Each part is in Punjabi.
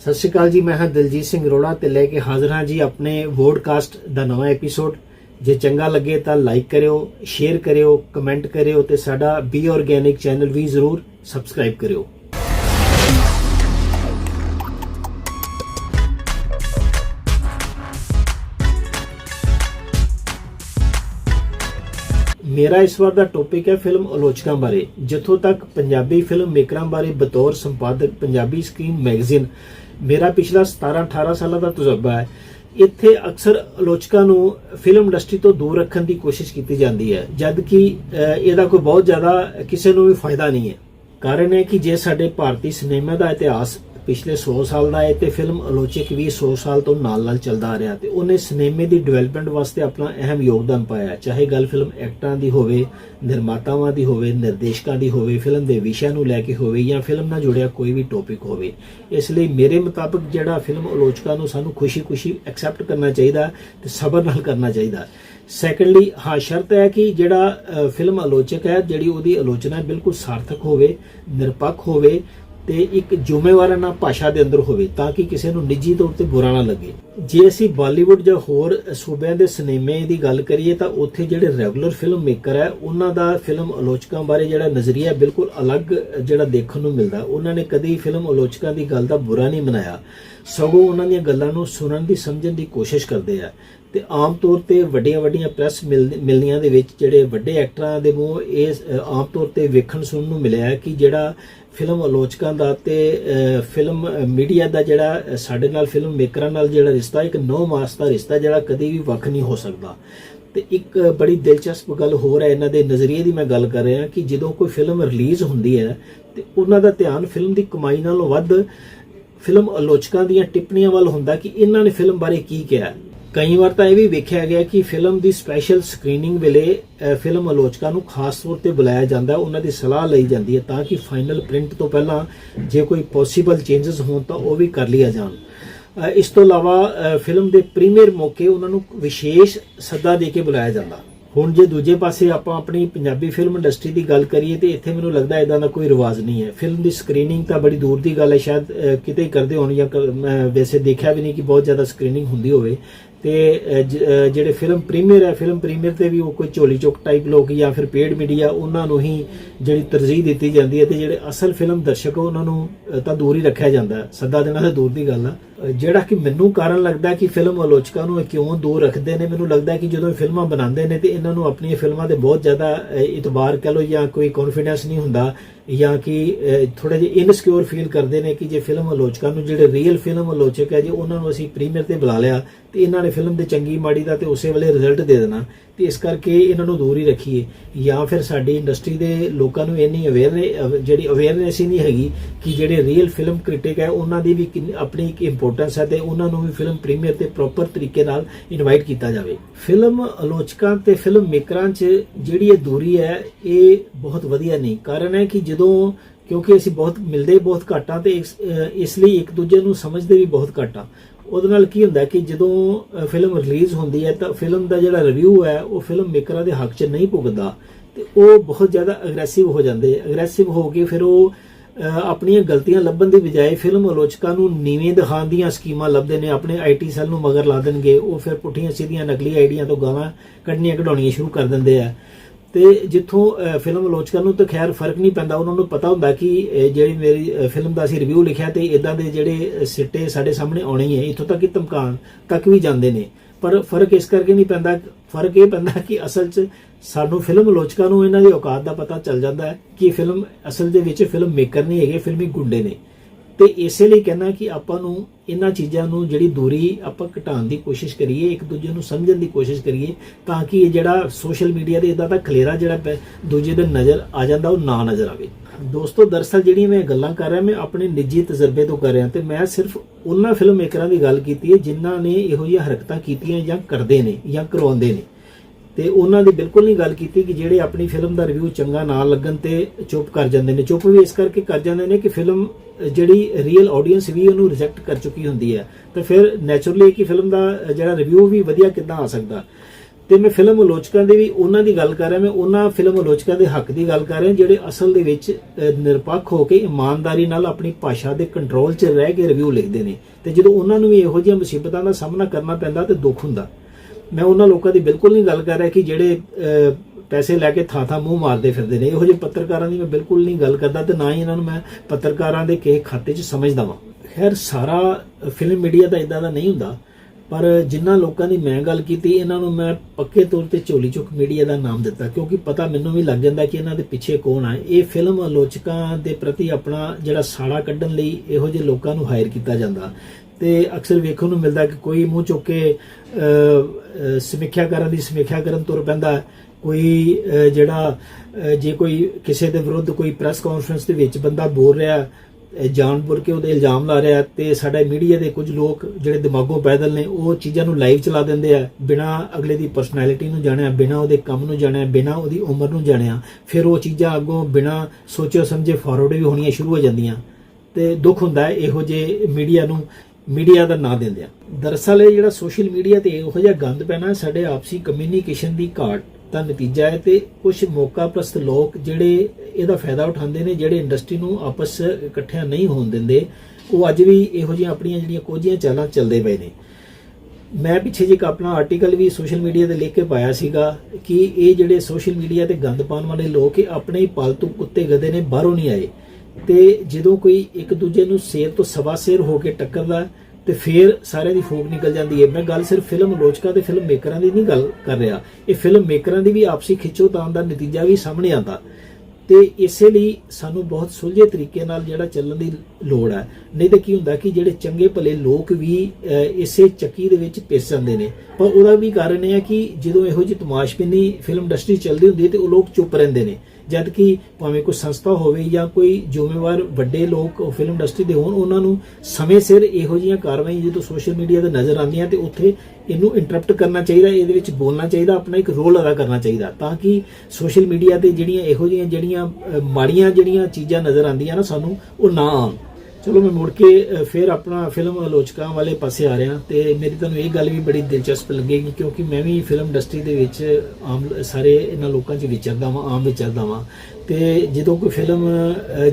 ਸਤਿ ਸ਼੍ਰੀ ਅਕਾਲ ਜੀ, ਮੈਂ ਹਾਂ ਦਲਜੀਤ ਸਿੰਘ ਰੋੜਾ ਤੇ ਲੈ ਕੇ ਹਾਜ਼ਰ ਹਾਂ ਜੀ ਆਪਣੇ ਵੋਡਕਾਸਟ ਦਾ ਨਵਾਂ ਐਪੀਸੋਡ ਜੇ ਚੰਗਾ ਲੱਗੇ ਤਾਂ ਲਾਈਕ ਕਰਿਓ ਸ਼ੇਅਰ ਕਰਿਓ ਕਮੈਂਟ ਕਰਿਓ ਤੇ ਸਾਡਾ ਬੀ ਆਰਗੇਨਿਕ ਚੈਨਲ ਵੀ ਜ਼ਰੂਰ ਸਬਸਕ੍ਰਾਈਬ ਕਰਿਓ। ਮੇਰਾ ਇਸ ਵਾਰ ਦਾ ਟੌਪਿਕ ਹੈ ਫਿਲਮ ਆਲੋਚਕਾਂ ਬਾਰੇ, ਜਿੱਥੋਂ ਤੱਕ ਪੰਜਾਬੀ ਫਿਲਮ ਮੇਕਰਾਂ ਬਾਰੇ ਬਤੌਰ ਸੰਪਾਦਕ ਪੰਜਾਬੀ ਸਕਰੀਨ ਮੈਗਜ਼ੀਨ ਮੇਰਾ ਪਿਛਲਾ 17 18 ਸਾਲਾਂ ਦਾ ਤਜਰਬਾ ਹੈ। ਇੱਥੇ ਅਕਸਰ ਆਲੋਚਕਾਂ ਨੂੰ ਫਿਲਮ ਇੰਡਸਟਰੀ ਤੋਂ ਦੂਰ ਰੱਖਣ ਦੀ ਕੋਸ਼ਿਸ਼ ਕੀਤੀ ਜਾਂਦੀ ਹੈ। ਜਦ ਕਿ ਇਹਦਾ ਕੋਈ ਬਹੁਤ ਜ਼ਿਆਦਾ ਕਿਸੇ ਨੂੰ ਵੀ ਫਾਇਦਾ ਨਹੀਂ ਹੈ। ਕਾਰਨ ਹੈ ਕਿ ਜੇ ਸਾਡੇ ਭਾਰਤੀ ਸਿਨੇਮਾ ਦਾ ਇਤਿਹਾਸ ਪਿਛਲੇ 100 ਸਾਲ ਦਾ ਹੈ ਤੇ ਫਿਲਮ ਆਲੋਚਕ ਵੀ 100 ਸਾਲ ਤੋਂ ਨਾਲ-ਨਾਲ ਚੱਲਦਾ ਆ ਰਿਹਾ ਤੇ ਉਹਨੇ ਸਿਨੇਮੇ ਦੀ ਡਿਵੈਲਪਮੈਂਟ ਵਾਸਤੇ ਆਪਣਾ ਅਹਿਮ ਯੋਗਦਾਨ ਪਾਇਆ। ਚਾਹੇ ਗੱਲ ਫਿਲਮ ਐਕਟਰਾਂ ਦੀ ਹੋਵੇ, ਨਿਰਮਾਤਾਵਾਂ ਦੀ ਹੋਵੇ, ਨਿਰਦੇਸ਼ਕਾਂ ਦੀ ਹੋਵੇ ਫਿਲਮ ਦੇ ਵਿਸ਼ਿਆਂ ਨੂੰ ਲੈ ਕੇ ਹੋਵੇ ਜਾਂ ਫਿਲਮ ਨਾਲ ਜੁੜਿਆ ਕੋਈ ਵੀ ਟੌਪਿਕ ਹੋਵੇ। ਇਸ ਲਈ ਮੇਰੇ ਮੁਤਾਬਕ ਜਿਹੜਾ ਫਿਲਮ ਆਲੋਚਕਾਂ ਨੂੰ ਸਾਨੂੰ ਖੁਸ਼ੀ-ਖੁਸ਼ੀ ਐਕਸੈਪਟ ਕਰਨਾ ਚਾਹੀਦਾ ਤੇ ਸਬਰ ਨਾਲ ਕਰਨਾ ਚਾਹੀਦਾ। ਸੈਕੰਡਲੀ ਹਾਂ, ਸ਼ਰਤ ਹੈ ਕਿ ਜਿਹੜਾ ਫਿਲਮ ਆਲੋਚਕ ਹੈ, ਜਿਹੜੀ ਉਹਦੀ ਆਲੋਚਨਾ ਬਿਲਕੁਲ ਸਾਰਥਕ ਹੋਵੇ, ਨਿਰਪੱਖ ਹੋਵੇ ਤੇ ਇੱਕ ਜ਼ਿੰਮੇਵਾਰਾਨਾ ਭਾਸ਼ਾ ਦੇ ਅੰਦਰ ਹੋਵੇ ਤਾਂ ਕਿ ਕਿਸੇ ਨੂੰ ਨਿੱਜੀ ਤੌਰ ਤੇ ਬੁਰਾ ਨਾ ਲੱਗੇ। ਜੇ ਅਸੀਂ ਬਾਲੀਵੁੱਡ ਜਾਂ ਹੋਰ ਸੂਬਿਆਂ ਦੇ ਸਿਨੇਮੇ ਦੀ ਗੱਲ ਕਰੀਏ ਤਾਂ ਉੱਥੇ ਜਿਹੜੇ ਰੈਗੂਲਰ ਫਿਲਮ ਮੇਕਰ ਹੈ, ਉਹਨਾਂ ਦਾ ਫਿਲਮ ਆਲੋਚਕਾਂ ਬਾਰੇ ਜਿਹੜਾ ਨਜ਼ਰੀਆ ਬਿਲਕੁਲ ਅਲੱਗ ਜਿਹੜਾ ਦੇਖਣ ਨੂੰ ਮਿਲਦਾ। ਉਹਨਾਂ ਨੇ ਕਦੇ ਫਿਲਮ ਆਲੋਚਕਾਂ ਦੀ ਗੱਲ ਦਾ ਬੁਰਾ ਨਹੀਂ ਮਨਾਇਆ। ਸਗੋਂ ਉਹਨਾਂ ਦੀਆਂ ਗੱਲਾਂ ਨੂੰ ਸੁਣਨ ਦੀ, ਸਮਝਣ ਦੀ ਕੋਸ਼ਿਸ਼ ਕਰਦੇ ਆ। ਤੇ ਆਮ ਤੌਰ ਤੇ ਵੱਡੀਆਂ ਵੱਡੀਆਂ ਪ੍ਰੈਸ ਮਿਲਨੀਆਂ ਦੇ ਵਿੱਚ ਜਿਹੜੇ ਵੱਡੇ ਐਕਟਰਾਂ ਦੇ ਮੂੰਹ, ਇਹ ਆਮ ਤੌਰ ਤੇ ਵੇਖਣ ਸੁਣਨ ਨੂੰ ਮਿਲਿਆ ਕਿ ਜਿਹੜਾ ਫਿਲਮ ਆਲੋਚਕਾਂ ਦਾ ਤੇ ਫਿਲਮ ਮੀਡੀਆ ਦਾ ਜਿਹੜਾ ਸਾਡੇ ਨਾਲ ਫਿਲਮ ਮੇਕਰਾਂ ਨਾਲ ਜਿਹੜਾ ਰਿਸ਼ਤਾ, ਇੱਕ ਨੋ ਮਾਸ ਦਾ ਰਿਸ਼ਤਾ ਜਿਹੜਾ ਕਦੀ ਵੀ ਵੱਖ ਨਹੀਂ ਹੋ ਸਕਦਾ। ਤੇ ਇੱਕ ਬੜੀ ਦਿਲਚਸਪ ਗੱਲ ਹੋਰ ਹੈ, ਇਹਨਾਂ ਦੇ ਨਜ਼ਰੀਏ ਦੀ ਮੈਂ ਗੱਲ ਕਰ ਰਿਹਾ ਕਿ ਜਦੋਂ ਕੋਈ ਫਿਲਮ ਰਿਲੀਜ਼ ਹੁੰਦੀ ਹੈ, ਤੇ ਉਹਨਾਂ ਦਾ ਧਿਆਨ ਫਿਲਮ ਦੀ ਕਮਾਈ ਨਾਲੋਂ ਵੱਧ ਫਿਲਮ ਆਲੋਚਕਾਂ ਦੀਆਂ ਟਿੱਪਣੀਆਂ ਵੱਲ ਹੁੰਦਾ ਕਿ ਇਹਨਾਂ ਨੇ ਫਿਲਮ ਬਾਰੇ ਕੀ ਕਿਹਾ। ਕਈ ਵਾਰ ਤਾਂ ਇਹ ਵੀ ਵੇਖਿਆ ਗਿਆ ਕਿ ਫਿਲਮ ਦੀ ਸਪੈਸ਼ਲ ਸਕਰੀਨਿੰਗ ਵੇਲੇ ਫਿਲਮ ਆਲੋਚਕਾਂ ਨੂੰ ਖਾਸ ਤੌਰ ਤੇ ਬੁਲਾਇਆ ਜਾਂਦਾ ਹੈ ਉਹਨਾਂ ਦੀ ਸਲਾਹ ਲਈ ਜਾਂਦੀ ਹੈ ਤਾਂ ਕਿ ਫਾਈਨਲ ਪ੍ਰਿੰਟ ਤੋਂ ਪਹਿਲਾਂ ਜੇ ਕੋਈ ਪੋਸੀਬਲ ਚੇਂਜਸ ਹੋਣ ਤਾਂ ਉਹ ਵੀ ਕਰ ਲਿਆ ਜਾਣ। ਇਸ ਤੋਂ ਇਲਾਵਾ ਫਿਲਮ ਦੇ ਪ੍ਰੀਮੀਅਰ ਮੌਕੇ ਉਹਨਾਂ ਨੂੰ ਵਿਸ਼ੇਸ਼ ਸੱਦਾ ਦੇ ਕੇ ਬੁਲਾਇਆ ਜਾਂਦਾ। ਹੁਣ ਜੇ ਦੂਜੇ ਪਾਸੇ ਆਪਾਂ ਆਪਣੀ ਪੰਜਾਬੀ ਫਿਲਮ ਇੰਡਸਟਰੀ ਦੀ ਗੱਲ ਕਰੀਏ ਤੇ ਇੱਥੇ ਮੈਨੂੰ ਲੱਗਦਾ ਇਦਾਂ ਦਾ ਕੋਈ ਰਿਵਾਜ ਨਹੀਂ ਹੈ। ਫਿਲਮ ਦੀ ਸਕਰੀਨਿੰਗ ਤਾਂ ਬੜੀ ਦੂਰ ਦੀ ਗੱਲ ਹੈ, ਸ਼ਾਇਦ ਕਿਤੇ ਹੀ ਕਰਦੇ ਹੋਣ ਜਾਂ ਵੈਸੇ ਦੇਖਿਆ ਵੀ ਨਹੀਂ ਕਿ ਬਹੁਤ ਜ਼ਿਆਦਾ ਸਕਰੀਨਿੰਗ ਹੁੰਦੀ ਹੋਵੇ। ਤੇ ਜਿਹੜੇ ਫਿਲਮ ਪ੍ਰੀਮੀਅਰ ਹੈ ਫਿਲਮ ਪ੍ਰੀਮੀਅਰ ਤੇ ਵੀ ਉਹ ਕੋਈ ਝੋਲੀ ਚੁੱਕ ਟਾਈਪ ਲੋਕ ਜਾਂ ਫਿਰ ਪੇਡ ਮੀਡੀਆ ਉਹਨਾਂ ਨੂੰ ਹੀ ਜਿਹੜੀ ਤਰਜੀਹ ਦਿੱਤੀ ਜਾਂਦੀ ਹੈ ਤੇ ਜਿਹੜੇ ਅਸਲ ਫਿਲਮ ਦਰਸ਼ਕ ਉਹਨਾਂ ਨੂੰ ਤਾਂ ਦੂਰ ਹੀ ਰੱਖਿਆ ਜਾਂਦਾ ਸੱਦਾ ਦੇਣਾ ਤਾਂ ਦੂਰ ਦੀ ਗੱਲ ਆ। ਜਿਹੜਾ ਕਿ ਮੈਨੂੰ ਕਾਰਨ ਲੱਗਦਾ ਕਿ ਫਿਲਮ ਆਲੋਚਕਾਂ ਨੂੰ ਕਿਉਂ ਦੂਰ ਰੱਖਦੇ ਨੇ, ਮੈਨੂੰ ਲੱਗਦਾ ਕਿ ਜਦੋਂ ਫਿਲਮਾਂ ਬਣਾਉਂਦੇ ਨੇ ਤੇ ਇਹਨਾਂ ਨੂੰ ਆਪਣੀਆਂ ਫਿਲਮਾਂ ਤੇ ਬਹੁਤ ਜ਼ਿਆਦਾ ਇਤਬਾਰ ਕਹ ਲੋ ਜਾਂ ਕੋਈ ਕੌਨਫੀਡੈਂਸ ਨਹੀਂ ਹੁੰਦਾ ਜਾਂ ਕਿ ਥੋੜੇ ਜਿਹਾ ਇਨਸਿਕਿਉਰ ਫੀਲ ਕਰਦੇ ਨੇ ਕਿ ਜੇ ਫਿਲਮ ਆਲੋਚਕਾਂ ਨੂੰ, ਜਿਹੜੇ ਰੀਅਲ ਫਿਲਮ ਆਲੋਚਕ ਹੈ ਜੇ, ਉਹਨਾਂ ਨੂੰ ਅਸੀਂ ਪ੍ਰੀਮੀਅਰ ਤੇ ਬੁਲਾ ਲਿਆ ਤੇ ਇਹਨਾਂ ਨੇ ਫਿਲਮ ਦੇ ਚੰਗੀ ਮਾੜੀ ਦਾ ਤੇ ਉਸੇ ਵੇਲੇ ਰਿਜ਼ਲਟ ਦੇ ਦੇਣਾ। ਤੇ ਇਸ ਕਰਕੇ ਇਹਨਾਂ ਨੂੰ ਦੂਰ ਹੀ ਰੱਖੀਏ। ਜਾਂ ਫਿਰ ਸਾਡੀ ਇੰਡਸਟਰੀ ਦੇ ਲੋਕਾਂ ਨੂੰ ਇੰਨੀ ਅਵੇਅਰ ਜਿਹੜੀ ਅਵੇਅਰਨੈਸ ਹੀ ਨਹੀਂ ਹੈਗੀ ਕਿ ਜਿਹੜੇ ਰੀਅਲ ਫਿਲਮ ਕ੍ਰਿਟਿਕ ਹੈ, ਉਹਨਾਂ ਦੀ ਵੀ ਆਪਣੀ ਇੱਕ ਇੰਪੋਰਟੈਂਸ ਹੈ ਤੇ ਉਹਨਾਂ ਨੂੰ ਵੀ ਫਿਲਮ ਪ੍ਰੀਮੀਅਰ ਤੇ ਪ੍ਰੋਪਰ ਤਰੀਕੇ ਨਾਲ ਇਨਵਾਈਟ ਕੀਤਾ ਜਾਵੇ। ਫਿਲਮ ਆਲੋਚਕਾਂ ਤੇ ਫਿਲਮ ਮੇਕਰਾਂ 'ਚ ਜਿਹੜੀ ਇਹ ਦੂਰੀ ਹੈ, ਇਹ ਬਹੁਤ ਵਧੀਆ ਨਹੀਂ। ਕਾਰਨ ਹੈ ਕਿ ਜਦੋਂ ਕਿਉਂਕਿ ਅਸੀਂ ਬਹੁਤ ਮਿਲਦੇ ਬਹੁਤ ਘੱਟ ਹਾਂ ਤੇ ਇਸ ਇਸ ਲਈ ਇੱਕ ਦੂਜੇ ਨੂੰ ਸਮਝਦੇ ਵੀ ਬਹੁਤ ਘੱਟ ਹਾਂ। ਉਹਦੇ ਨਾਲ ਕੀ ਹੁੰਦਾ ਕਿ ਜਦੋਂ ਫਿਲਮ ਰਿਲੀਜ਼ ਹੁੰਦੀ ਹੈ ਤਾਂ ਫਿਲਮ ਦਾ ਜਿਹੜਾ ਰਿਵਿਊ ਹੈ, ਉਹ ਫਿਲਮ ਮੇਕਰਾਂ ਦੇ ਹੱਕ 'ਚ ਨਹੀਂ ਪੁੱਗਦਾ ਤੇ ਉਹ ਬਹੁਤ ਜ਼ਿਆਦਾ ਅਗਰੈਸਿਵ ਹੋ ਜਾਂਦੇ ਅਗਰੈਸਿਵ ਹੋ ਕੇ ਫਿਰ ਉਹ ਆਪਣੀਆਂ ਗਲਤੀਆਂ ਲੱਭਣ ਦੀ ਬਜਾਏ ਫਿਲਮ ਆਲੋਚਕਾਂ ਨੂੰ ਨੀਵੇਂ ਦਿਖਾਉਣ ਦੀਆਂ ਸਕੀਮਾਂ ਲੱਭਦੇ ਨੇ, ਆਪਣੇ ਆਈਟੀ ਸੈੱਲ ਨੂੰ ਮਗਰ ਲਾ ਦੇਣਗੇ। ਉਹ ਫਿਰ ਪੁੱਠੀਆਂ ਸਿੱਧੀਆਂ ਨਕਲੀ ਆਈਡੀਆਂ ਤੋਂ ਗਾਵਾਂ ਕੱਢਣੀਆਂ ਕਢਾਉਣੀਆਂ ਸ਼ੁਰੂ ਕਰ ਦਿੰਦੇ ਆ। ਤੇ ਜਿੱਥੋਂ ਫਿਲਮ ਆਲੋਚਕਾਂ ਨੂੰ ਤਾਂ ਖੈਰ ਫ਼ਰਕ ਨਹੀਂ ਪੈਂਦਾ। ਉਹਨਾਂ ਨੂੰ ਪਤਾ ਹੁੰਦਾ ਕਿ ਜਿਹੜੀ ਮੇਰੀ ਫਿਲਮ ਦਾ ਅਸੀਂ ਰਿਵਿਊ ਲਿਖਿਆ ਤੇ ਇਦਾਂ ਦੇ ਜਿਹੜੇ ਸਿੱਟੇ ਸਾਡੇ ਸਾਹਮਣੇ ਆਉਣੇ ਹੀ ਹੈ। ਇੱਥੋਂ ਤੱਕ ਕਿ ਧਮਕਾਣ ਤੱਕ ਵੀ ਜਾਂਦੇ ਨੇ। ਪਰ ਫ਼ਰਕ ਇਸ ਕਰਕੇ ਨਹੀਂ ਪੈਂਦਾ। ਫ਼ਰਕ ਇਹ ਪੈਂਦਾ ਕਿ ਅਸਲ 'ਚ ਸਾਨੂੰ ਫਿਲਮ ਆਲੋਚਕਾਂ ਨੂੰ ਇਹਨਾਂ ਦੀ ਔਕਾਤ ਦਾ ਪਤਾ ਚੱਲ ਜਾਂਦਾ ਹੈ ਕਿ ਫਿਲਮ ਅਸਲ ਦੇ ਵਿੱਚ ਫਿਲਮ ਮੇਕਰ ਨਹੀਂ ਹੈਗੇ ਫਿਲਮੀ ਗੁੰਡੇ ਨੇ। ਤੇ ਇਸੇ ਲਈ ਕਹਿੰਦਾ ਕਿ ਆਪਾਂ ਨੂੰ ਇਹਨਾਂ ਚੀਜ਼ਾਂ ਨੂੰ ਜਿਹੜੀ ਦੂਰੀ ਆਪਾਂ ਘਟਾਉਣ ਦੀ ਕੋਸ਼ਿਸ਼ ਕਰੀਏ, ਇੱਕ ਦੂਜੇ ਨੂੰ ਸਮਝਣ ਦੀ ਕੋਸ਼ਿਸ਼ ਕਰੀਏ, ਤਾਂ ਕਿ ਇਹ ਜਿਹੜਾ ਸੋਸ਼ਲ ਮੀਡੀਆ ਦੇ ਇਦਾਂ ਦਾ ਖਲੇਰਾ ਜਿਹੜਾ ਪੈ- ਦੂਜੇ ਦੇ ਨਜ਼ਰ ਆ ਜਾਂਦਾ, ਉਹ ਨਾ ਨਜ਼ਰ ਆਵੇ। ਦੋਸਤੋ, ਦਰਸਲ ਜਿਹੜੀਆਂ ਮੈਂ ਗੱਲਾਂ ਕਰ ਰਿਹਾ, ਮੈਂ ਆਪਣੇ ਨਿੱਜੀ ਤਜਰਬੇ ਤੋਂ ਕਰ ਰਿਹਾ ਤੇ ਮੈਂ ਸਿਰਫ ਉਹਨਾਂ ਫਿਲਮ ਮੇਕਰਾਂ ਦੀ ਗੱਲ ਕੀਤੀ ਹੈ ਜਿਨ੍ਹਾਂ ਨੇ ਇਹੋ ਜਿਹੀਆਂ ਹਰਕਤਾਂ ਕੀਤੀਆਂ ਜਾਂ ਕਰਦੇ ਨੇ ਜਾਂ ਕਰਵਾਉਂਦੇ ਨੇ। ਤੇ ਉਹਨਾਂ ਦੀ ਬਿਲਕੁਲ ਨਹੀਂ ਗੱਲ ਕੀਤੀ ਕਿ ਜਿਹੜੇ ਆਪਣੀ ਫਿਲਮ ਦਾ ਰਿਵਿਊ ਚੰਗਾ ਨਾ ਲੱਗਣ ਤੇ ਚੁੱਪ ਕਰ ਜਾਂਦੇ ਨੇ। ਚੁੱਪ ਵੀ ਇਸ ਕਰਕੇ ਕਰ ਜਾਂਦੇ ਨੇ ਕਿ ਫਿਲਮ, ਜਿਹੜੀ ਰੀਅਲ ਆਡੀਅנס ਵੀ ਉਹਨੂੰ ਰਿਜੈਕਟ ਕਰ ਚੁੱਕੀ ਹੁੰਦੀ ਹੈ। ਤਾਂ ਫਿਰ ਨੇਚਰਲੀ ਕਿ ਫਿਲਮ ਦਾ, ਜਿਹੜਾ ਰਿਵਿਊ ਵੀ ਵਧੀਆ ਕਿੱਦਾਂ ਆ ਸਕਦਾ। ਤੇ ਮੈਂ ਫਿਲਮ ਆਲੋਚਕਾਂ ਦੇ ਵੀ ਉਹਨਾਂ ਦੀ ਗੱਲ ਕਰ ਰਿਹਾ, ਮੈਂ ਉਹਨਾਂ ਫਿਲਮ ਆਲੋਚਕਾਂ ਦੇ ਹੱਕ ਦੀ ਗੱਲ ਕਰ ਰਿਹਾ, ਜਿਹੜੇ ਅਸਲ ਦੇ ਵਿੱਚ ਨਿਰਪੱਖ ਹੋ ਕੇ ਇਮਾਨਦਾਰੀ ਨਾਲ ਆਪਣੀ ਭਾਸ਼ਾ ਦੇ ਕੰਟਰੋਲ 'ਚ ਰਹਿ ਕੇ ਰਿਵਿਊ ਲਿਖਦੇ ਨੇ। ਤੇ ਜਦੋਂ ਉਹਨਾਂ ਨੂੰ ਵੀ ਇਹੋ ਜਿਹੀਆਂ ਮੁਸੀਬਤਾਂ ਦਾ ਸਾਹਮਣਾ ਕਰਨਾ ਪੈਂਦਾ ਤੇ ਦੁੱਖ ਹੁੰਦਾ। ਮੈਂ ਉਹਨਾਂ ਲੋਕਾਂ ਦੀ ਬਿਲਕੁਲ ਨਹੀਂ ਗੱਲ ਕਰ ਰਿਹਾ ਕਿ ਜਿਹੜੇ ਪੈਸੇ ਲੈ ਕੇ ਥਾਂ ਥਾਂ ਮੂੰਹ ਮਾਰਦੇ ਫਿਰਦੇ ਨੇ। ਇਹੋ ਜਿਹੇ ਪੱਤਰਕਾਰਾਂ ਦੀ ਮੈਂ ਬਿਲਕੁਲ ਨਹੀਂ ਗੱਲ ਕਰਦਾ ਤੇ ਨਾ ਹੀ ਇਹਨਾਂ ਨੂੰ ਮੈਂ ਪੱਤਰਕਾਰਾਂ ਦੇ ਕਿਸੇ ਖਾਤੇ 'ਚ ਸਮਝਦਾ ਵਾਂ। ਖੈਰ, ਸਾਰਾ ਫਿਲਮ ਮੀਡੀਆ ਤਾਂ ਇਦਾਂ ਦਾ ਨਹੀਂ ਹੁੰਦਾ, ਪਰ ਜਿਨ੍ਹਾਂ ਲੋਕਾਂ ਦੀ ਮੈਂ ਗੱਲ ਕੀਤੀ, ਇਹਨਾਂ ਨੂੰ ਮੈਂ ਪੱਕੇ ਤੌਰ ਤੇ ਝੋਲੀ ਚੁੱਕ ਮੀਡੀਆ ਦਾ ਨਾਮ ਦਿੱਤਾ, ਕਿਉਂਕਿ ਪਤਾ ਮੈਨੂੰ ਵੀ ਲੱਗ ਜਾਂਦਾ ਕਿ ਇਹਨਾਂ ਦੇ ਪਿੱਛੇ ਕੌਣ ਆ। ਇਹ ਫਿਲਮ ਆਲੋਚਕਾਂ ਦੇ ਪ੍ਰਤੀ ਆਪਣਾ ਜਿਹੜਾ ਸਾੜਾ ਕੱਢਣ ਲਈ ਇਹੋ ਜਿਹੇ ਲੋਕਾਂ ਨੂੰ ਹਾਇਰ ਕੀਤਾ ਜਾਂਦਾ। ਤੇ ਅਕਸਰ ਵੇਖਣ ਨੂੰ ਮਿਲਦਾ ਕਿ ਕੋਈ ਮੂੰਹ ਚੁੱਕ ਕੇ ਅਹ, ਸਮੀਖਿਆ ਕਰਨ ਦੀ ਸਮੀਖਿਆ ਕਰਨ ਤੁਰ ਪੈਂਦਾ ਕੋਈ ਜਿਹੜਾ ਜੇ ਕੋਈ ਕਿਸੇ ਦੇ ਵਿਰੁੱਧ ਕੋਈ ਪ੍ਰੈਸ ਕਾਨਫਰੰਸ ਦੇ ਵਿੱਚ ਬੰਦਾ ਬੋਲ ਰਿਹਾ ਅਹ, ਜਾਣਬੁੱਝ ਕੇ ਉਹਦੇ ਇਲਜ਼ਾਮ ਲਾ ਰਿਹਾ ਤੇ ਸਾਡੇ ਮੀਡੀਆ ਦੇ ਕੁਝ ਲੋਕ ਜਿਹੜੇ ਦਿਮਾਗੋਂ ਪੈਦਲ ਨੇ ਉਹ ਚੀਜ਼ਾਂ ਨੂੰ ਲਾਈਵ ਚਲਾ ਦਿੰਦੇ ਆ। ਬਿਨਾ ਅਗਲੇ ਦੀ ਪਰਸਨੈਲਿਟੀ ਨੂੰ ਜਾਣਿਆ ਬਿਨਾ ਉਹਦੇ ਕੰਮ ਨੂੰ ਜਾਣਿਆ ਬਿਨਾ ਉਹਦੀ ਉਮਰ ਨੂੰ ਜਾਣਿਆ ਫਿਰ ਉਹ ਚੀਜ਼ਾਂ ਅੱਗੋਂ ਬਿਨਾ ਸੋਚੇ ਸਮਝੇ ਫਾਰਵਰਡ ਵੀ ਹੋਣੀਆਂ ਸ਼ੁਰੂ ਹੋ ਜਾਂਦੀਆਂ। ਤੇ ਦੁੱਖ ਹੁੰਦਾ ਹੈ ਇਹੋ ਜਿਹੇ ਮੀਡੀਆ ਨੂੰ ਮੀਡੀਆ ਦਾ ਨਾਂ ਦਿੰਦਿਆਂ ਆ। ਦਰਅਸਲ ਇਹ ਜਿਹੜਾ ਸੋਸ਼ਲ ਮੀਡੀਆ ਤੇ ਇਹੋ ਜਿਹਾ ਗੰਦ ਪੈਣਾ, ਸਾਡੇ ਆਪਸੀ ਕਮਿਊਨੀਕੇਸ਼ਨ ਦੀ ਘਾਟ ਦਾ ਨਤੀਜਾ ਹੈ ਤੇ ਕੁਝ ਮੌਕਾ ਪ੍ਰਸਤ ਲੋਕ ਜਿਹੜੇ ਇਹਦਾ ਫਾਇਦਾ ਉਠਾਉਂਦੇ ਨੇ, ਜਿਹੜੇ ਇੰਡਸਟਰੀ ਨੂੰ ਆਪਸ ਇਕੱਠਿਆਂ ਨਹੀਂ ਹੋਣ ਦਿੰਦੇ, ਉਹ ਅੱਜ ਵੀ ਇਹੋ ਜਿਹੀਆਂ ਆਪਣੀਆਂ ਜਿਹੜੀਆਂ ਕੋਝੀਆਂ ਚਾਲਾਂ ਚੱਲਦੇ ਪਏ ਨੇ। ਮੈਂ ਪਿੱਛੇ ਜੇ ਇੱਕ ਆਪਣਾ ਆਰਟੀਕਲ ਵੀ ਸੋਸ਼ਲ ਮੀਡੀਆ ਤੇ ਲਿਖ ਕੇ ਪਾਇਆ ਸੀਗਾ ਕਿ ਇਹ ਜਿਹੜੇ ਸੋਸ਼ਲ ਮੀਡੀਆ ਤੇ ਗੰਦ ਪਾਉਣ ਵਾਲੇ ਲੋਕ, ਇਹ ਆਪਣੇ ਹੀ ਪਾਲਤੂ ਕੁੱਤੇ ਗਧੇ ਨੇ, ਬਾਹਰੋਂ ਨਹੀਂ ਆਏ। ਤੇ ਜਦੋਂ ਕੋਈ ਇੱਕ ਦੂਜੇ ਨੂੰ ਸੇਰ ਤੋਂ ਸਵਾ ਸੇਰ ਹੋ ਕੇ ਟੱਕਰਦਾ ਤੇ ਫਿਰ ਸਾਰਿਆਂ ਦੀ ਫੂਕ ਨਿਕਲ ਜਾਂਦੀ ਹੈ। ਮੈਂ ਗੱਲ ਸਿਰਫ ਫਿਲਮ ਆਲੋਚਕਾਂ ਤੇ ਫਿਲਮ ਮੇਕਰਾਂ ਦੀ ਨਹੀਂ ਗੱਲ ਕਰ ਰਿਹਾ। ਇਹ ਫਿਲਮ ਮੇਕਰਾਂ ਦੀ ਵੀ ਆਪਸੀ ਖਿੱਚੋਤਾਣ ਦਾ ਨਤੀਜਾ ਵੀ ਸਾਹਮਣੇ ਆਉਂਦਾ। ਤੇ ਇਸੇ ਲਈ ਸਾਨੂੰ ਬਹੁਤ ਸੁਲਝੇ ਤਰੀਕੇ ਨਾਲ ਜਿਹੜਾ ਚੱਲਣ ਦੀ ਲੋੜ ਹੈ। ਨਹੀਂ ਤਾਂ ਕੀ ਹੁੰਦਾ ਕਿ ਜਿਹੜੇ ਚੰਗੇ ਭਲੇ ਲੋਕ ਵੀ ਅਹ, ਇਸੇ ਚੱਕੀ ਦੇ ਵਿੱਚ ਪਿਸ ਜਾਂਦੇ ਨੇ। ਪਰ ਉਹਦਾ ਵੀ ਕਾਰਨ ਇਹ ਹੈ ਕਿ ਜਦੋਂ ਇਹੋ ਜਿਹੀ ਤਮਾਸ਼ਬੀਨੀ ਫਿਲਮ ਇੰਡਸਟਰੀ ਚੱਲਦੀ ਹੁੰਦੀ ਹੈ ਤੇ ਉਹ ਲੋਕ ਚੁੱਪ ਰਹਿੰਦੇ ਨੇ। ਜਦ ਕਿ ਭਾਵੇਂ ਕੋਈ ਸੰਸਥਾ ਹੋਵੇ ਜਾਂ ਕੋਈ ਜ਼ਿੰਮੇਵਾਰ ਵੱਡੇ ਲੋਕ ਫਿਲਮ ਇੰਡਸਟਰੀ ਦੇ ਹੋਣ, ਉਹਨਾਂ ਨੂੰ ਸਮੇਂ ਸਿਰ ਇਹੋ ਜਿਹੀਆਂ ਕਾਰਵਾਈਆਂ ਜਦੋਂ ਸੋਸ਼ਲ ਮੀਡੀਆ ਤੇ ਨਜ਼ਰ ਆਉਂਦੀਆਂ ਤੇ ਉੱਥੇ ਇਹਨੂੰ ਇੰਟਰਪਟ ਕਰਨਾ ਚਾਹੀਦਾ, ਇਹਦੇ ਵਿੱਚ ਬੋਲਣਾ ਚਾਹੀਦਾ, ਆਪਣਾ ਇੱਕ ਰੋਲ ਅਦਾ ਕਰਨਾ ਚਾਹੀਦਾ ਤਾਂ ਕਿ ਸੋਸ਼ਲ ਮੀਡੀਆ ਤੇ ਜਿਹੜੀਆਂ ਇਹੋ ਜਿਹੀਆਂ, ਜਿਹੜੀਆਂ ਮਾੜੀਆਂ ਜਿਹੜੀਆਂ ਚੀਜ਼ਾਂ ਨਜ਼ਰ ਆਉਂਦੀਆਂ ਨਾ ਸਾਨੂੰ, ਉਹ ਨਾ ਆਉਣ। ਚਲੋ ਮੈਂ ਮੁੜ ਕੇ ਫਿਰ ਆਪਣਾ ਫਿਲਮ ਆਲੋਚਕਾਂ ਵਾਲੇ ਪਾਸੇ ਆ ਰਿਹਾ ਤੇ ਮੇਰੀ ਤੁਹਾਨੂੰ ਇਹ ਗੱਲ ਵੀ ਬੜੀ ਦਿਲਚਸਪ ਲੱਗੇਗੀ ਕਿਉਂਕਿ ਮੈਂ ਵੀ ਫਿਲਮ ਇੰਡਸਟਰੀ ਦੇ ਵਿੱਚ ਆਮ, ਸਾਰੇ ਇਹਨਾਂ ਲੋਕਾਂ 'ਚ ਵਿਚਰਦਾ ਵਾਂ, ਆਮ ਵਿਚਰਦਾ ਵਾਂ। ਤੇ ਜਦੋਂ ਕੋਈ ਫਿਲਮ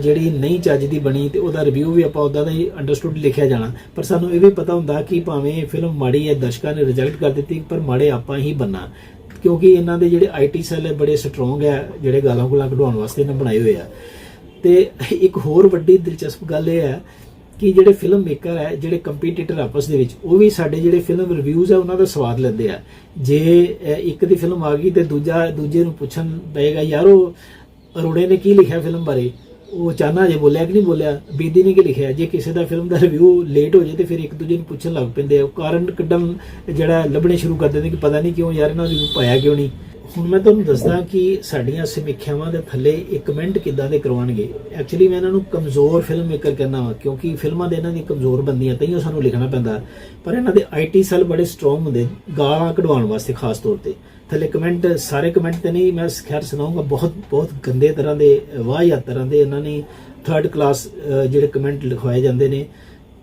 ਜਿਹੜੀ ਨਹੀਂ ਚੱਜ ਦੀ ਬਣੀ ਤੇ ਉਹਦਾ ਰਿਵਿਊ ਵੀ ਆਪਾਂ ਉਦਾਂ ਦਾ ਹੀ ਅੰਡਰਸਟੂਡ ਲਿਖਿਆ ਜਾਣਾ। ਪਰ ਸਾਨੂੰ ਇਹ ਵੀ ਪਤਾ ਹੁੰਦਾ ਕਿ ਭਾਵੇਂ ਫਿਲਮ ਮਾੜੀ ਹੈ, ਦਰਸ਼ਕਾਂ ਨੇ ਰਿਜੈਕਟ ਕਰ ਦਿੱਤੀ, ਪਰ ਮਾੜੇ ਆਪਾਂ ਹੀ ਬੰਨਾ। ਕਿਉਂਕਿ ਇਹਨਾਂ ਦੇ ਜਿਹੜੇ ਆਈਟੀ ਸੈੱਲ ਹੈ, ਬੜੇ ਸਟਰੋਂਗ ਹੈ, ਜਿਹੜੇ ਗਾਲਾਂ ਗੁਲਾਂ ਕਢਵਾਉਣ ਵਾਸਤੇ ਇਹਨਾਂ ਬਣਾਏ ਹੋਏ ਆ। ਤੇ ਇੱਕ ਹੋਰ ਵੱਡੀ ਦਿਲਚਸਪ ਗੱਲ ਇਹ ਹੈ ਕਿ ਜਿਹੜੇ ਫਿਲਮ ਮੇਕਰ ਹੈ, ਜਿਹੜੇ ਕੰਪੀਟੀਟਰ ਆਪਸ ਦੇ ਵਿੱਚ, ਉਹ ਵੀ ਸਾਡੇ ਜਿਹੜੇ ਫਿਲਮ ਰਿਵਿਊਜ਼ ਹੈ, ਉਹਨਾਂ ਦਾ ਸਵਾਦ ਲੈਂਦੇ ਆ। ਜੇ ਇੱਕ ਦੀ ਫਿਲਮ ਆ ਗਈ ਤੇ ਦੂਜਾ, ਦੂਜੇ ਨੂੰ ਪੁੱਛਣ ਪਏਗਾ, ਯਾਰ ਉਹ ਅਰੋੜੇ ਨੇ ਕੀ ਲਿਖਿਆ ਫਿਲਮ ਬਾਰੇ? ਉਹ ਚਾਹਨਾ ਜੇ ਬੋਲਿਆ ਕਿ ਨਹੀਂ ਬੋਲਿਆ ਬੀਦੀ ਨੇ ਕੀ ਲਿਖਿਆ? ਜੇ ਕਿਸੇ ਦਾ ਫਿਲਮ ਦਾ ਰਿਵਿਊ ਲੇਟ ਹੋ ਜੇ ਤੇ ਫਿਰ ਇੱਕ ਦੂਜੇ ਨੂੰ ਪੁੱਛਣ ਲੱਗ ਪੈਂਦੇ ਆ। ਉਹ ਕਾਰਨ ਕੱਢਣ ਜਿਹੜਾ ਲੱਭਣੇ ਸ਼ੁਰੂ ਕਰ ਦਿੰਦੇ ਕਿ ਪਤਾ ਨਹੀਂ ਕਿਉਂ ਯਾਰ ਇਹਨਾਂ ਰਿਵਿਊ ਪਾਇਆ ਕਿਉਂ ਨਹੀਂ। ਹੁਣ ਮੈਂ ਤੁਹਾਨੂੰ ਦੱਸਦਾ ਕਿ ਸਾਡੀਆਂ ਸਮੀਖਿਆਵਾਂ ਦੇ ਥੱਲੇ ਇੱਕ ਕਮੈਂਟ ਕਿੱਦਾਂ ਦੇ ਕਰਵਾਉਣਗੇ। ਐਕਚੁਅਲੀ ਮੈਂ ਇਹਨਾਂ ਨੂੰ ਕਮਜ਼ੋਰ ਫਿਲਮ ਮੇਕਰ ਕਹਿੰਦਾ ਹਾਂ ਕਿਉਂਕਿ ਫਿਲਮਾਂ ਦੇ ਇਹਨਾਂ ਦੀ ਕਮਜ਼ੋਰ ਬੰਦੀਆਂ, ਤਈਓ ਸਾਨੂੰ ਲਿਖਣਾ ਪੈਂਦਾ। ਪਰ ਇਹਨਾਂ ਦੇ ਆਈਟੀ ਸੈੱਲ ਬੜੇ ਸਟਰੋਂਗ ਹੁੰਦੇ, ਗਾਲਾਂ ਕਢਵਾਉਣ ਵਾਸਤੇ ਖਾਸ ਤੌਰ ਤੇ। ਥੱਲੇ ਕਮੈਂਟ ਸਾਰੇ ਕਮੈਂਟ ਤੇ ਨਹੀਂ, ਮੈਂ ਖੈਰ ਸੁਣਾਉਂਗਾ ਬਹੁਤ ਬਹੁਤ ਗੰਦੇ ਤਰ੍ਹਾਂ ਦੇ ਵਾਹਿਆ ਤਰ੍ਹਾਂ ਦੇ ਇਹਨਾਂ ਨੇ ਥਰਡ ਕਲਾਸ ਜਿਹੜੇ ਕਮੈਂਟ ਲਿਖਵਾਏ ਜਾਂਦੇ ਨੇ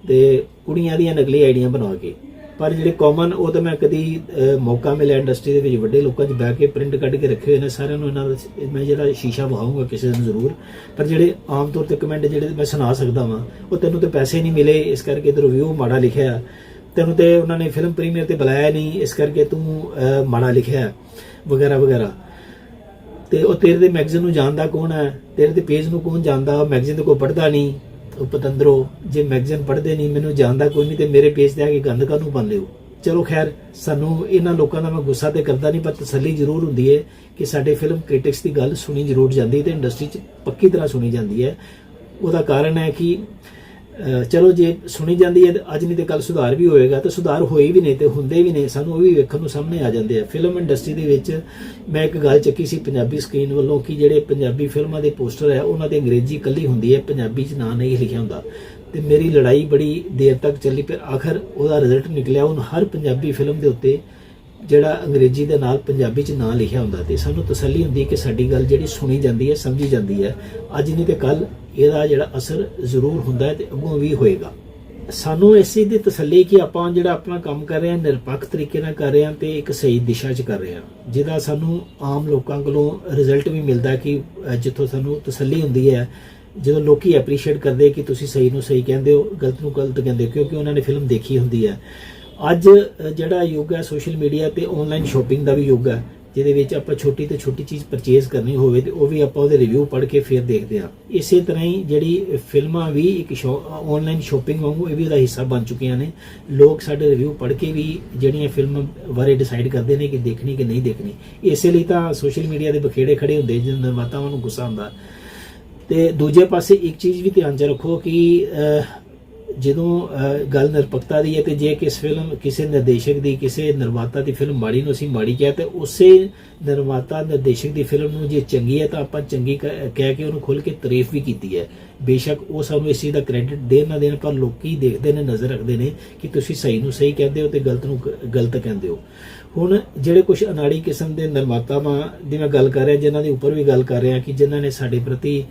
ਤੇ ਕੁੜੀਆਂ ਦੀਆਂ ਨਕਲੀ ਆਈਡੀਆਂ ਬਣਾ ਕੇ। ਪਰ ਜਿਹੜੇ ਕਾਮਨ ਉਹ ਤਾਂ ਮੈਂ ਕਦੀ ਮੌਕਾ ਮਿਲਿਆ ਇੰਡਸਟਰੀ ਦੇ ਵਿੱਚ, ਵੱਡੇ ਲੋਕਾਂ 'ਚ ਬਹਿ ਕੇ ਪ੍ਰਿੰਟ ਕੱਢ ਕੇ ਰੱਖੇ ਹੋਏ ਨੇ, ਸਾਰਿਆਂ ਨੂੰ ਇਹਨਾਂ ਦਾ ਮੈਂ ਜਿਹੜਾ ਸ਼ੀਸ਼ਾ ਵਹਾਉਂਗਾ ਕਿਸੇ ਦਿਨ ਜ਼ਰੂਰ। ਪਰ ਜਿਹੜੇ ਆਮ ਤੌਰ ਤੇ ਕਮੈਂਟ ਜਿਹੜੇ ਮੈਂ ਸੁਣਾ ਸਕਦਾ ਵਾਂ, ਉਹ ਤੈਨੂੰ ਤੇ ਪੈਸੇ ਨਹੀਂ ਮਿਲੇ, ਇਸ ਕਰਕੇ ਤੇ ਰਿਵਿਊ ਮਾੜਾ ਲਿਖਿਆ। ਤੈਨੂੰ ਤੇ ਉਹਨਾਂ ਨੇ ਫਿਲਮ ਪ੍ਰੀਮੀਅਰ ਤੇ ਬੁਲਾਇਆ ਨਹੀਂ, ਇਸ ਕਰਕੇ ਤੂੰ ਮਾੜਾ ਲਿਖਿਆ, ਵਗੈਰਾ ਵਗੈਰਾ। ਤੇ ਉਹ ਤੇਰੇ ਦੇ ਮੈਗਜ਼ੀਨ ਨੂੰ ਜਾਣਦਾ ਕੌਣ ਹੈ? ਤੇਰੇ ਦੇ ਪੇਜ ਨੂੰ ਕੌਣ ਜਾਣਦਾ? ਉਹ ਮੈਗਜ਼ੀਨ ਤੇ ਕੋਈ ਪੜਦਾ ਨਹੀਂ। ਪਤੰਦਰੋ, ਜੇ ਮੈਗਜ਼ੀਨ ਪੜ੍ਹਦੇ ਨਹੀਂ, ਮੈਨੂੰ ਜਾਣਦਾ ਕੋਈ ਨਹੀਂ ਤੇ ਮੇਰੇ ਪੇਜ ਤੇ ਆ ਕੇ ਗੰਦ ਕਾਹਨੂੰ ਪਾ ਲਿਓ ਚਲੋ ਖੈਰ, ਸਾਨੂੰ ਇਹਨਾਂ ਲੋਕਾਂ ਦਾ ਮੈਂ ਗੁੱਸਾ ਤੇ ਕਰਦਾ ਨਹੀਂ, ਪਰ ਤਸੱਲੀ ਜ਼ਰੂਰ ਹੁੰਦੀ ਹੈ ਕਿ ਸਾਡੇ ਫਿਲਮ ਕ੍ਰਿਟਿਕਸ ਦੀ ਗੱਲ ਸੁਣੀ ਜ਼ਰੂਰ ਜਾਂਦੀ ਹੈ ਤੇ ਇੰਡਸਟਰੀ 'ਚ ਪੱਕੀ ਤਰ੍ਹਾਂ ਸੁਣੀ ਜਾਂਦੀ ਹੈ। ਉਹਦਾ ਕਾਰਨ ਹੈ ਕਿ ਚਲੋ ਜੇ ਸੁਣੀ ਜਾਂਦੀ ਹੈ ਤੇ ਅੱਜ ਨਹੀਂ ਤੇ ਕੱਲ ਸੁਧਾਰ ਵੀ ਹੋਏਗਾ, ਤੇ ਸੁਧਾਰ ਹੋਏ ਵੀ ਨੇ ਤੇ ਹੁੰਦੇ ਵੀ ਨੇ, ਸਾਨੂੰ ਉਹ ਵੀ ਵੇਖਣ ਨੂੰ ਸਾਹਮਣੇ ਆ ਜਾਂਦੇ ਆ। ਫਿਲਮ ਇੰਡਸਟਰੀ ਦੇ ਵਿੱਚ ਮੈਂ ਇੱਕ ਗੱਲ ਚੱਕੀ ਸੀ ਪੰਜਾਬੀ ਸਕਰੀਨ ਵੱਲੋਂ ਕਿ ਜਿਹੜੇ ਪੰਜਾਬੀ ਫਿਲਮਾਂ ਦੇ ਪੋਸਟਰ ਹੈ, ਉਹਨਾਂ ਤੇ ਅੰਗਰੇਜ਼ੀ ਕੱਲੀ ਹੁੰਦੀ ਹੈ, ਪੰਜਾਬੀ 'ਚ ਨਾਂ ਨਹੀਂ ਲਿਖਿਆ ਹੁੰਦਾ। ਤੇ ਮੇਰੀ ਲੜਾਈ ਬੜੀ ਦੇਰ ਤੱਕ ਚੱਲੀ ਪਰ ਆਖਰ ਉਹਦਾ ਰਿਜ਼ਲਟ ਨਿਕਲਿਆ ਹੁਣ ਹਰ ਪੰਜਾਬੀ ਫਿਲਮ ਦੇ ਉੱਤੇ ਜਿਹੜਾ ਅੰਗਰੇਜ਼ੀ ਦੇ ਨਾਲ ਪੰਜਾਬੀ 'ਚ ਨਾਂ ਲਿਖਿਆ ਹੁੰਦਾ ਤੇ ਸਾਨੂੰ ਤਸੱਲੀ ਹੁੰਦੀ ਹੈ ਕਿ ਸਾਡੀ ਗੱਲ ਜਿਹੜੀ ਸੁਣੀ ਜਾਂਦੀ ਹੈ, ਸਮਝੀ ਜਾਂਦੀ ਹੈ। ਅੱਜ ਨਹੀਂ ਤੇ ਕੱਲ ਇਹਦਾ ਜਿਹੜਾ ਅਸਰ ਜ਼ਰੂਰ ਹੁੰਦਾ ਹੈ ਤੇ ਅੱਗੋਂ ਵੀ ਹੋਏਗਾ। ਸਾਨੂੰ ਇਸ ਚੀਜ਼ ਦੀ ਤਸੱਲੀ ਕਿ ਆਪਾਂ ਜਿਹੜਾ ਆਪਣਾ ਕੰਮ ਕਰ ਰਹੇ ਹਾਂ, ਨਿਰਪੱਖ ਤਰੀਕੇ ਨਾਲ ਕਰ ਰਹੇ ਹਾਂ ਤੇ ਇੱਕ ਸਹੀ ਦਿਸ਼ਾ 'ਚ ਕਰ ਰਹੇ ਹਾਂ। ਜਿਹਦਾ ਸਾਨੂੰ ਆਮ ਲੋਕਾਂ ਕੋਲੋਂ ਰਿਜ਼ਲਟ ਵੀ ਮਿਲਦਾ ਕਿ ਜਿੱਥੋਂ ਸਾਨੂੰ ਤਸੱਲੀ ਹੁੰਦੀ ਹੈ, ਜਦੋਂ ਲੋਕੀ ਐਪਰੀਸ਼ੀਏਟ ਕਰਦੇ ਕਿ ਤੁਸੀਂ ਸਹੀ ਨੂੰ ਸਹੀ ਕਹਿੰਦੇ ਹੋ, ਗਲਤ ਨੂੰ ਗਲਤ ਕਹਿੰਦੇ ਹੋ, ਕਿਉਂਕਿ ਉਹਨਾਂ ਨੇ ਫਿਲਮ ਦੇਖੀ ਹੁੰਦੀ ਹੈ। ਅੱਜ ਜਿਹੜਾ ਯੁੱਗ ਹੈ ਸੋਸ਼ਲ ਮੀਡੀਆ ਤੇ ਆਨਲਾਈਨ ਸ਼ਾਪਿੰਗ ਦਾ ਵੀ ਯੁੱਗ ਹੈ। ਜਿਹਦੇ ਵਿੱਚ ਆਪਾਂ ਛੋਟੀ ਤੋਂ ਛੋਟੀ ਚੀਜ਼ ਪਰਚੇਜ਼ ਕਰਨੀ ਹੋਵੇ ਤੇ ਉਹ ਵੀ ਆਪਾਂ ਉਹਦੇ ਰਿਵਿਊ ਪੜ੍ਹ ਕੇ ਫਿਰ ਦੇਖਦੇ ਹਾਂ। ਇਸੇ ਤਰ੍ਹਾਂ ਹੀ ਜਿਹੜੀ ਫਿਲਮਾਂ ਵੀ ਇੱਕ ਆਨਲਾਈਨ ਸ਼ਾਪਿੰਗ ਵਾਂਗੂ ਇਹ ਵੀ ਉਹਦਾ ਹਿੱਸਾ ਬਣ ਚੁੱਕੀਆਂ ਨੇ। ਲੋਕ ਸਾਡੇ ਰਿਵਿਊ ਪੜ੍ਹ ਕੇ ਵੀ ਜਿਹੜੀਆਂ ਫਿਲਮਾਂ ਬਾਰੇ ਡਿਸਾਈਡ ਕਰਦੇ ਨੇ ਕਿ ਦੇਖਣੀ ਕਿ ਨਹੀਂ ਦੇਖਣੀ। ਇਸੇ ਲਈ ਤਾਂ ਸੋਸ਼ਲ ਮੀਡੀਆ ਦੇ ਬਖੇੜੇ ਖੜੇ ਹੁੰਦੇ ਜਿਨ ਨਿਰਮਾਤਾਵਾਂ ਨੂੰ ਗੁੱਸਾ ਹੁੰਦਾ ਤੇ ਦੂਜੇ ਪਾਸੇ ਇੱਕ ਚੀਜ਼ ਵੀ ਧਿਆਨ 'ਚ ਰੱਖੋ ਕਿ ਜਦੋਂ ਗੱਲ ਨਿਰਪੱਖਤਾ ਦੀ ਹੈ ਤੇ ਜੇ ਕਿਸ ਫਿਲਮ, ਕਿਸੇ ਨਿਰਦੇਸ਼ਕ ਦੀ, ਕਿਸੇ ਨਿਰਮਾਤਾ ਦੀ ਫਿਲਮ ਮਾੜੀ ਨੂੰ ਅਸੀਂ ਮਾੜੀ ਕਿਹਾ, ਤੇ ਉਸੇ ਨਿਰਮਾਤਾ, ਨਿਰਦੇਸ਼ਕ ਦੀ ਫਿਲਮ ਨੂੰ ਜੇ ਚੰਗੀ ਹੈ ਤਾਂ ਆਪਾਂ ਚੰਗੀ ਕ- ਕਹਿ ਕੇ ਉਹਨੂੰ ਖੁੱਲ ਕੇ ਤਾਰੀਫ ਵੀ ਕੀਤੀ ਹੈ। ਬੇਸ਼ੱਕ ਉਹ ਸਾਨੂੰ ਇਸ ਚੀਜ਼ ਦਾ ਕ੍ਰੈਡਿਟ ਦੇਣ ਨਾ ਦੇਣ, ਪਰ ਲੋਕੀ ਦੇਖਦੇ ਨੇ, ਨਜ਼ਰ ਰੱਖਦੇ ਨੇ ਕਿ ਤੁਸੀਂ ਸਹੀ ਨੂੰ ਸਹੀ ਕਹਿੰਦੇ ਹੋ ਤੇ ਗਲਤ ਨੂੰ ਗਲਤ ਕਹਿੰਦੇ ਹੋ। ਹੁਣ ਜਿਹੜੇ ਕੁਝ ਅਨਾੜੀ ਕਿਸਮ ਦੇ ਨਿਰਮਾਤਾਵਾਂ ਦੀ ਮੈਂ ਗੱਲ ਕਰ ਰਿਹਾ, ਜਿਨ੍ਹਾਂ ਦੇ ਉੱਪਰ ਵੀ ਗੱਲ ਕਰ ਰਿਹਾ ਕਿ ਜਿਨ੍ਹਾਂ ਨੇ ਸਾਡੇ ਪ੍ਰਤੀ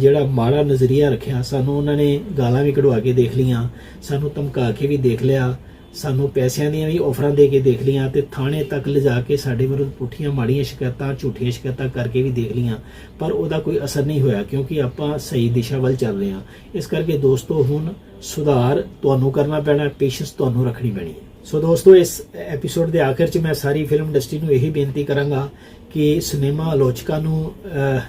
ਜਿਹੜਾ ਮਾੜਾ ਨਜ਼ਰੀਆ ਰੱਖਿਆ, ਸਾਨੂੰ ਉਹਨਾਂ ਨੇ ਗਾਲਾਂ ਵੀ ਕਢਵਾ ਕੇ ਦੇਖ ਲੀਆਂ, ਸਾਨੂੰ ਧਮਕਾ ਕੇ ਵੀ ਦੇਖ ਲਿਆ। ਸਾਨੂੰ ਪੈਸਿਆਂ ਦੀਆਂ ਵੀ ਆਫਰਾਂ ਦੇ ਕੇ ਦੇਖ ਲਈਆਂ ਤੇ ਥਾਣੇ ਤੱਕ ਲਿਜਾ ਕੇ ਸਾਡੇ ਵਿਰੁੱਧ ਪੁੱਠੀਆਂ ਮਾੜੀਆਂ ਸ਼ਿਕਾਇਤਾਂ, ਝੂਠੀਆਂ ਸ਼ਿਕਾਇਤਾਂ ਕਰਕੇ ਵੀ ਦੇਖ ਲਈਆਂ ਪਰ ਉਹਦਾ ਕੋਈ ਅਸਰ ਨਹੀਂ ਹੋਇਆ ਕਿਉਂਕਿ ਆਪਾਂ ਸਹੀ ਦਿਸ਼ਾ ਵੱਲ ਚੱਲ ਰਹੇ ਹਾਂ। ਇਸ ਕਰਕੇ ਦੋਸਤੋ, ਹੁਣ ਸੁਧਾਰ ਤੁਹਾਨੂੰ ਕਰਨਾ ਪੈਣਾ, ਪੇਸ਼ੈਂਸ ਤੁਹਾਨੂੰ ਰੱਖਣੀ ਪੈਣੀ ਹੈ। ਸੋ ਦੋਸਤੋ, ਇਸ ਐਪੀਸੋਡ ਦੇ ਆਖਿਰ 'ਚ ਮੈਂ ਸਾਰੀ ਫਿਲਮ ਇੰਡਸਟਰੀ ਨੂੰ ਇਹੀ ਬੇਨਤੀ ਕਰਾਂਗਾ ਕਿ ਸਿਨੇਮਾ ਆਲੋਚਕਾਂ ਨੂੰ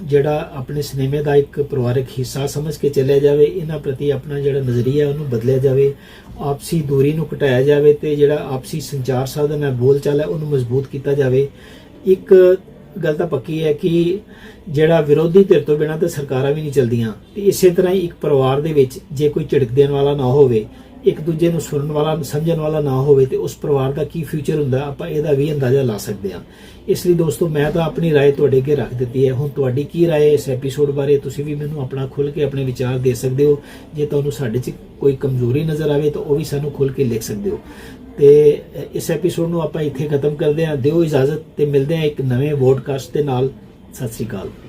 ਜਿਹੜਾ ਆਪਣੇ ਸਿਨੇਮੇ ਦਾ ਇੱਕ ਪਰਿਵਾਰਕ ਹਿੱਸਾ ਸਮਝ ਕੇ ਚੱਲਿਆ ਜਾਵੇ, ਇਹਨਾਂ ਪ੍ਰਤੀ ਆਪਣਾ ਜਿਹੜਾ ਨਜ਼ਰੀਆ ਉਹਨੂੰ ਬਦਲਿਆ ਜਾਵੇ, ਆਪਸੀ ਦੂਰੀ ਨੂੰ ਘਟਾਇਆ ਜਾਵੇ ਤੇ ਜਿਹੜਾ ਆਪਸੀ ਸੰਚਾਰ ਸਾਧਨ ਹੈ, ਬੋਲਚਾਲ ਹੈ, ਉਹਨੂੰ ਮਜ਼ਬੂਤ ਕੀਤਾ ਜਾਵੇ। ਇੱਕ ਗੱਲ ਤਾਂ ਪੱਕੀ ਹੈ ਕਿ ਜਿਹੜਾ ਵਿਰੋਧੀ ਧਿਰ ਤੋਂ ਬਿਨਾਂ ਤਾਂ ਸਰਕਾਰਾਂ ਵੀ ਨਹੀਂ ਚੱਲਦੀਆਂ। ਤੇ ਇਸੇ ਤਰ੍ਹਾਂ ਹੀ ਇੱਕ ਪਰਿਵਾਰ ਦੇ ਵਿੱਚ ਜੇ ਕੋਈ ਝਿੜਕ ਦੇਣ ਵਾਲਾ ਨਾ ਹੋਵੇ ਇੱਕ ਦੂਜੇ ਨੂੰ ਸੁਣਨ ਵਾਲਾ ਸਮਝਣ ਵਾਲਾ ਨਾ ਹੋਵੇ ਤੇ ਉਸ ਪਰਿਵਾਰ ਦਾ ਕੀ ਫਿਊਚਰ ਹੁੰਦਾ ਆਪਾਂ ਇਹਦਾ ਵੀ ਅੰਦਾਜ਼ਾ ਲਾ ਸਕਦੇ ਹਾਂ ਇਸ ਲਈ ਦੋਸਤੋ ਮੈਂ ਤਾਂ ਆਪਣੀ رائے ਤੁਹਾਡੇ ਅੱਗੇ ਰੱਖ ਦਿੱਤੀ ਹੈ ਹੁਣ ਤੁਹਾਡੀ ਕੀ رائے ਹੈ ਇਸ ਐਪੀਸੋਡ ਬਾਰੇ ਤੁਸੀਂ ਵੀ ਮੈਨੂੰ ਆਪਣਾ ਖੁੱਲ ਕੇ ਆਪਣੇ ਵਿਚਾਰ ਦੇ ਸਕਦੇ ਹੋ ਜੇ ਤੁਹਾਨੂੰ ਸਾਡੇ 'ਚ ਕੋਈ ਕਮਜ਼ੋਰੀ ਨਜ਼ਰ ਆਵੇ ਤਾਂ ਉਹ ਵੀ ਸਾਨੂੰ ਖੁੱਲ ਕੇ ਲਿਖ ਸਕਦੇ ਹੋ ਤੇ ਅ, ਇਸ ਐਪੀਸੋਡ ਨੂੰ ਆਪਾਂ ਇੱਥੇ ਖਤਮ ਕਰਦੇ ਹਾਂ ਦਿਓ ਇਜਾਜ਼ਤ ਤੇ ਮਿਲਦੇ ਹਾਂ ਇੱਕ ਨਵੇਂ ਵੋਡਕਾਸਟ ਦੇ ਨਾਲ ਸਤਿ ਸ੍ਰੀ ਅਕਾਲ